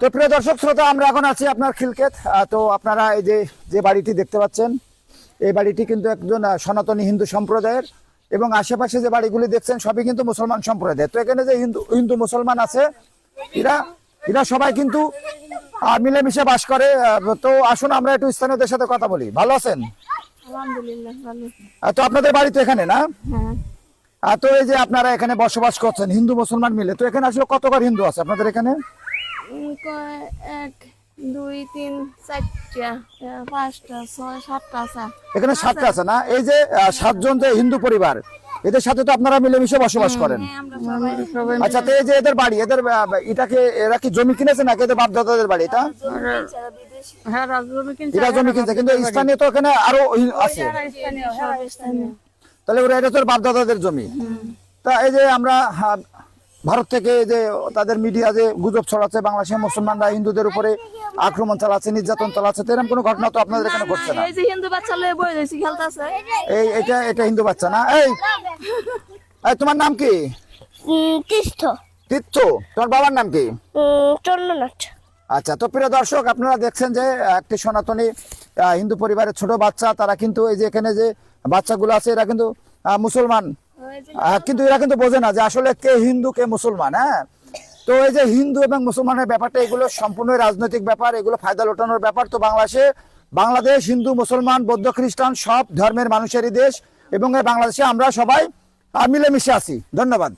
তো প্রিয় দর্শক শ্রোতা আমরা এখন আছি আপনার খিলকেত তো আপনারা এই যে যে বাড়িটি দেখতে পাচ্ছেন এই বাড়িটি কিন্তু একজন সনাতনী হিন্দু সম্প্রদায়ের এবং আশেপাশে যে বাড়িগুলি দেখছেন সবই কিন্তু মুসলমান সম্প্রদায় তো এখানে যে হিন্দু হিন্দু মুসলমান আছে এরা এরা সবাই কিন্তু মিলেমিশে বাস করে। তো আসুন আমরা একটু স্থানীয়দের সাথে কথা বলি। ভালো আছেন? আলহামদুলিল্লাহ তো আপনাদের বাড়ি তো এখানে না? হ্যাঁ। তো এই যে আপনারা এখানে বসবাস করছেন হিন্দু মুসলমান মিলে তো এখানে আসলে কত ঘর হিন্দু আছে আপনাদের এখানে? এক দুই তিন চারটা পাঁচটা ছয় সাতটা আছে। এখানে সাতটা আছে না? এই যে সাতজন যে হিন্দু পরিবার এদের সাথে তো আপনারা মিলেমিশে বসবাস করেন। হ্যাঁ, সবাই আচ্ছা তো এই যে এদের বাড়ি এদের এটাকে এরা কি জমি কিনেছে নাকি এদের বাপ দাদাদের বাড়ি এটা? হ্যাঁ এরা জমি কিনছে কিন্তু স্থানীয় তো এখানে আরও আছে। তাহলে ওরা এটা তো বাপ দাদাদের জমি। তা এই যে আমরা হ্যাঁ, ভারত থেকে যে তাদের মিডিয়া যে গুজব ছড়াচ্ছে বাংলাদেশের মুসলমানরা হিন্দুদের উপরে আক্রমণ চালাচ্ছে নির্যাতন চালাচ্ছে এরকম কোনো ঘটনা তো আপনাদের এখানে ঘটছে না। এই হিন্দু বাচ্চা এটা এটা হিন্দু বাচ্চা না? এই এই, তোমার নাম কি? তীর্থ তীর্থ তোমার বাবার নাম কি? চন্দ্রনাথ। আচ্ছা তো প্রিয় দর্শক আপনারা দেখছেন যে একটি সনাতনী আহ, হিন্দু পরিবারের ছোট বাচ্চা তারা কিন্তু এই যে এখানে যে বাচ্চাগুলো আছে এরা কিন্তু আহ, মুসলমান। কিন্তু এরা কিন্তু বোঝে না যে আসলে কে হিন্দু, কে মুসলমান হ্যাঁ? তো এই যে হিন্দু এবং মুসলমানের ব্যাপারটা, এগুলো সম্পূর্ণ রাজনৈতিক ব্যাপার, এগুলো ফায়দা লোটানোর ব্যাপার। তো বাংলাদেশে, বাংলাদেশ, হিন্দু, মুসলমান, বৌদ্ধ, খ্রিস্টান, সব ধর্মের মানুষেরই দেশ এবং বাংলাদেশে আমরা সবাই মিলেমিশে আছি। ধন্যবাদ।